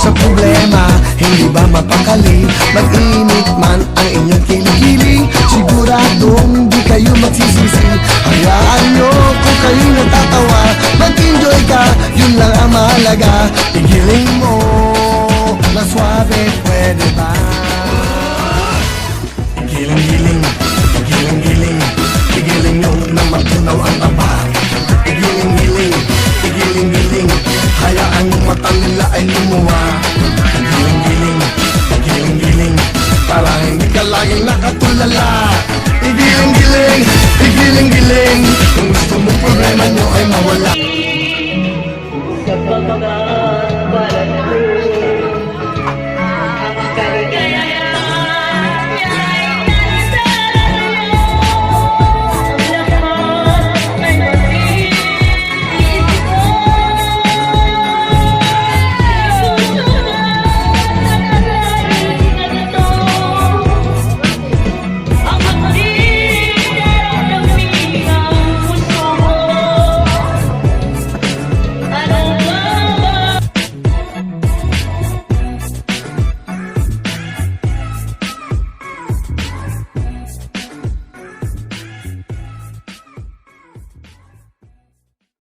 sa problema Hindi ba mapakali? Mag-init man ang inyong kilikili Siguradong di kayo magsisisi. Hayaan nyo kung kayo natatawa Mag-enjoy ka, yun lang ang mahalaga. Pigilin mo, na suave pwede ba? Father.